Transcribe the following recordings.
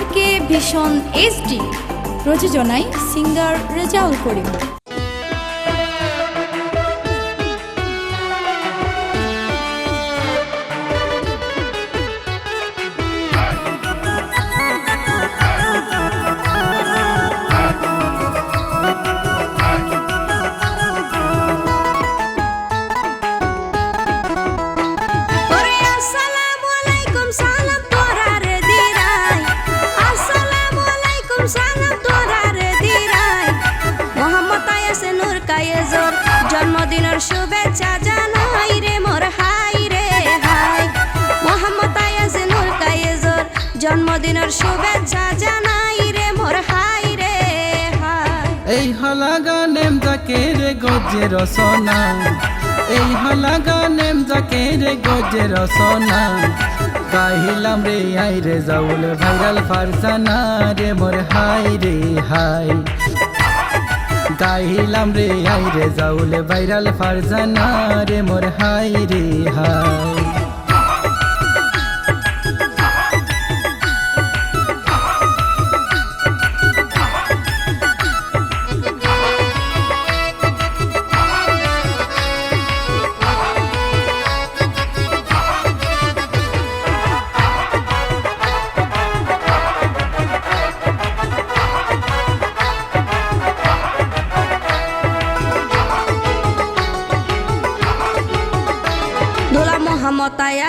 আর কে ভীষণ এইচডি প্রযোজনায় সিঙ্গার রেজাউল করিম। জন্মদিনের শুভেচ্ছা জানাই রে মোর হাই রে, হাই। এই হলাগা নেম যাকে রে গজে রসনা এই হলাগা নেম যাকে রে গজে রসনা গাহিলাম রে আই রে জাউল ভাইরাল ফারসানা রে মোর হাই রে হাই। গাহিলাম রে আই রে জাউল ভাইরাল ফারসানা রে মোর হাই রে হাই।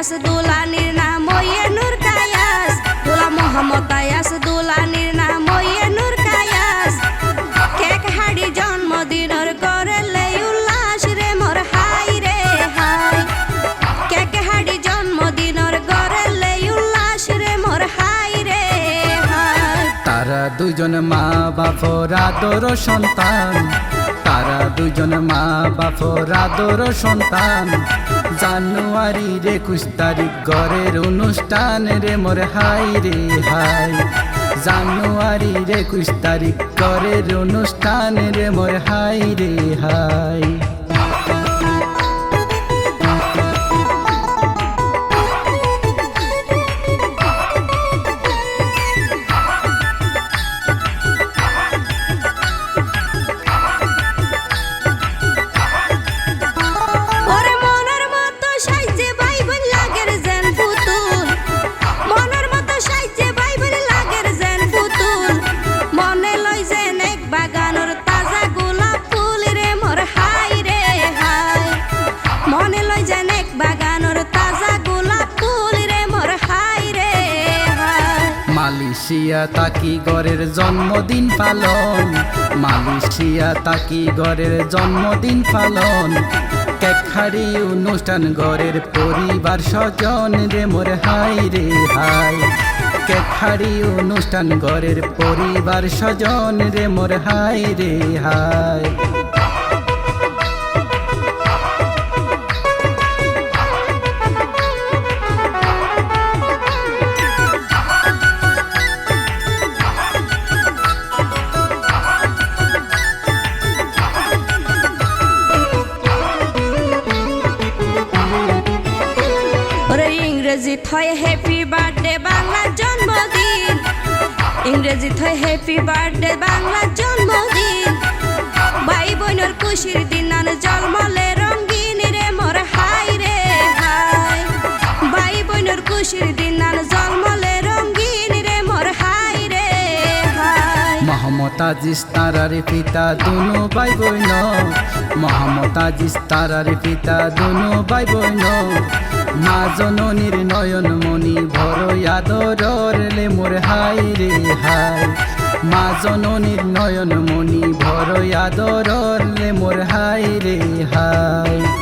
আয়াস দুলানির নাম ওয়ে নূর দুলা মোহাম্মদ আয়াস দুলানির নাম ওয়ে নূর কেক হাড়ি জন্মদিনের করে লেই উল্লাস রে, মোর হাই রে। হাই কেক হাড়ি জন্মদিনের করে লেই উল্লাস রে, মোর হাই রে। হাই তারা দুজন মা বাপর আদর সন্তান। তারা দুজন মা বাপ আদর সন্তান। জানুয়ারি রে একুশ তারিখ ঘরের অনুষ্ঠান রে মোর হাই রে হাই। জানুয়ারি রে একুশ তারিখ ঘরের অনুষ্ঠান রে মোর হাই রে হাই। মালয়েশিয়া তাকি গড়ের জন্মদিন পালন। মালয়েশিয়া তাকি গড়ের জন্মদিন পালন। কেখারি অনুষ্ঠান গড়ের পরিবার স্বজন রে মোর হাই রে হাই। কেখারি অনুষ্ঠান গড়ের পরিবার স্বজন রে মোর হাই রে হাই। ইংরেজিত হয় হ্যাপি বার্থডে বাংলা জন্মদিন। ভাই বোনের খুশির দিন আন জন্মলে রঙ্গিন রে, মোর হাই রে, হাই। ভাই বোনের খুশির দিন আন জন্মলে রঙ্গিন রে, মোর হাই রে, হাই। মোহাম্মদ আজিজ তারার পিতা দুনু ভাই বইন মোহাম্মদ আজিজ তারার পিতা দুনু ভাই বইন মা জননীর নয়ন মণি ভর জননীর নয়ন মণি ভর আদর লে মোর হাই রে হাই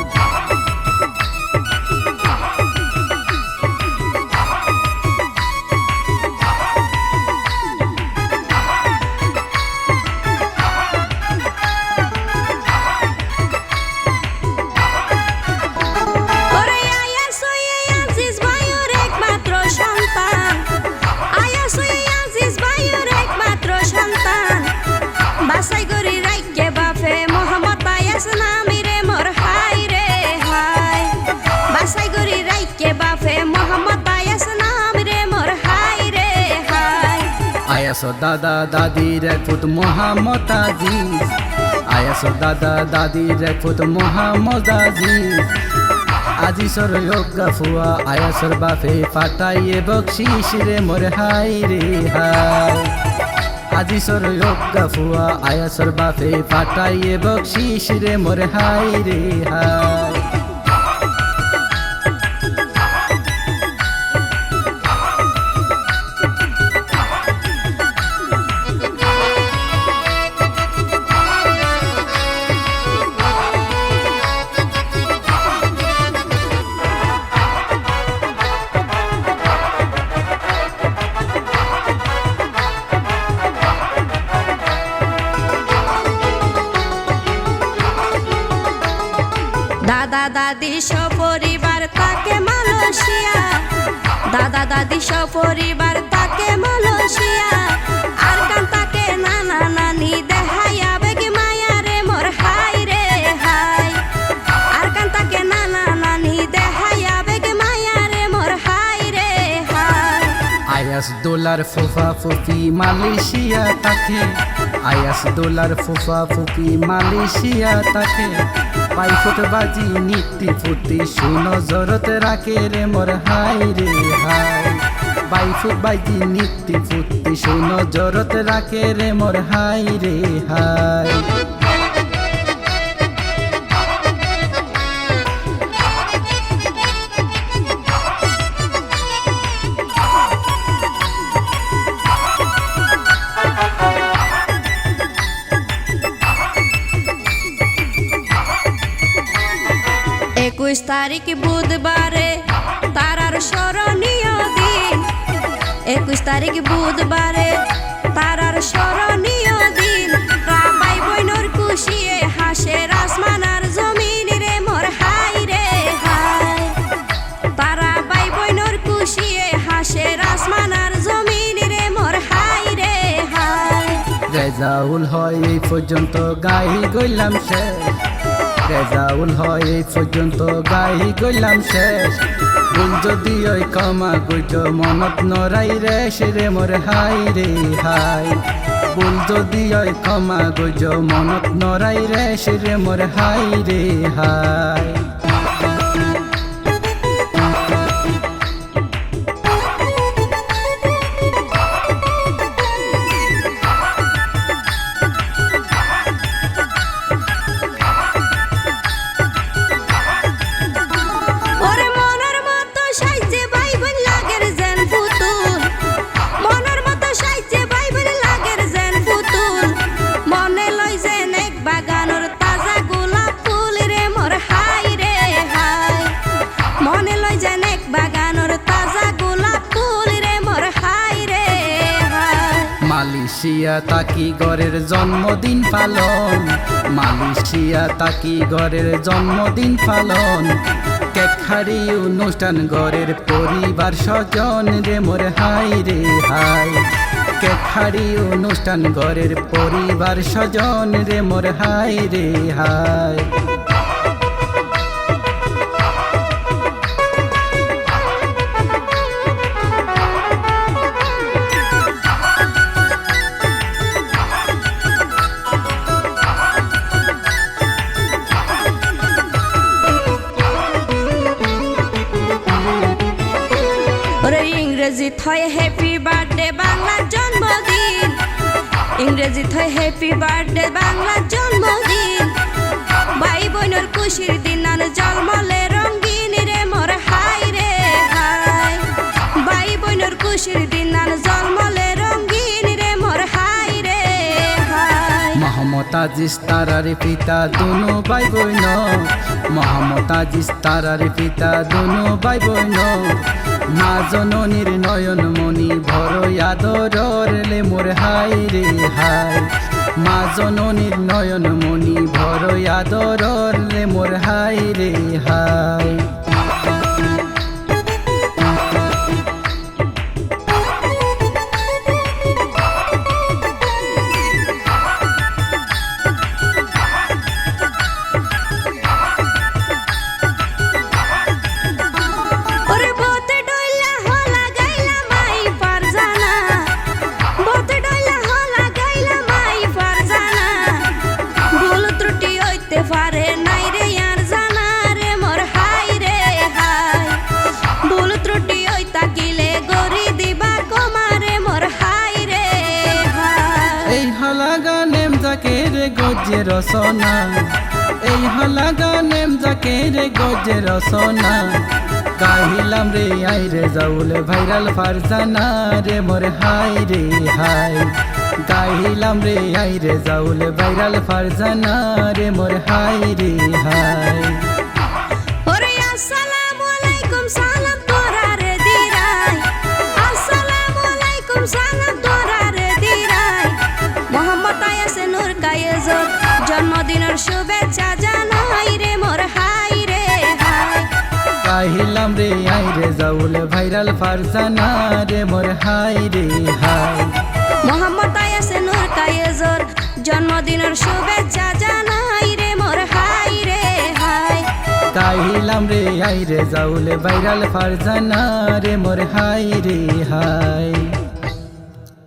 আয়াস দাদা দাদির মোহাম্মদ আজিজ আয়াস দাদা দাদির মোহাম্মদ আজিজ আজিসর যোগ্যা ফুয়া আয়াসর বাপে ফাটাইয়ে বকশিস রে মোর হাই রে হাই। আজিসর যোগ্যা ফুয়া আয়াসর বাপে ফাটাইয়ে বকশিস রে মোর হাই রে হাই। দাদা সপরিবার তাকে মালয়েশিয়া। দাদা দাদি সপরিবার তাকে মালয়েশিয়া। আর কান তাকে নানা নানি দেখাইয়া বেগে মায়া রে মোর হাই রে হাই। আর কান তাকে নানা নানি দেখাইয়া বেগে মায়া রে মোর হাই রে হাই। আয়াস দোলার ফুফা ফুফি মালয়েশিয়া তাকে আয়াস দোলার ফুফা ফুপি মালয়েশিয়া তাকে। পাই ফুটবাজি, নীতি ফুটি শুনো জরত রাখে রে মোর হাই রে হাই বাই ফুটবাজি, নীতি ফুটি শুনো জরত রাখে রে মোর হাই রে হাই একুশ তারিখ বুধবারে, তারার স্মরণীয় দিন। একুশ তারিখ বুধবারে, তারার স্মরণীয় দিন। রাবাই বইনর খুশিয়ে হাসে আসমান আর জমিন রে, মোর হাই রে হাই। তারা বাই বইনর খুশিয়ে হাসে আসমান আর জমিন রে, মোর হাই রে হাই। রেজাউল হয় এই পর্যন্ত গাই গইলাম শেষ রেজাউল হয়, এই পর্যন্ত গাই গইলাম শেষ। ভুল যদি ওই কমা গুইত মনত নরাই রে সেরে মোর হাই রে হাই। ভুল যদি ওই কমা গইজ মনত নরাই রে সেরে মোর হাই রে হাই। মালয়েশিয়া তাকি গড়ের জন্মদিন পালন? মালয়েশিয়া তাকি গড়ের জন্মদিন পালন? কেখারি অনুষ্ঠান গড়ের পরিবার স্বজন রে মোর হাই রে হাই। কেখারি অনুষ্ঠান গড়ের পরিবার স্বজন রে মোর হাই রে হাই। থয় হ্যাপি বার্থডে বাংলার জন্মদিন। ইংরেজি থয় হ্যাপি বার্থডে বাংলার জন্মদিন। ভাই বোনের খুশির দিন আর জন্মলে রঙ্গিন রে, মোর হাই রে হাই। ভাই বোনের খুশির দিন আর জন্মলে রঙ্গিন রে, মোর হাই রে হাই। মোহাম্মদ আজিজ তারার পিতা, দুনো ভাই বইন মোহাম্মদ আজিজ তারার পিতা, দুনো ভাই বইন মা জননীর নয়ন মনি ভর আদর লে মোর হাই রে হাই। মা জননীর নয়ন মনি ভর আদর মোর হাই রে হাই। গজে রসনা। এই হলা গানেম যাকে রে গজে রসনা। কাহিলাম রে আই রে যাউলে ভাইরাল ফারজানা রে, মোর হাই রে হাই। কাহিলাম রে আই রে যাউলে ভাইরাল ফারজানা রে, মোর হাই রে হাই। গাহিলাম রে আই রে জাউল ভাইরাল ফারজানা রে মোর হাই রে হাই। মোহাম্মদ আয়াসে নূর কায়েজর জন্মদিনের শুভেচ্ছা জানাই রে মোর হাই রে হাই। কাহিলাম রে আই রে জাউল ভাইরাল ফারজানা রে মোর হাই রে হাই।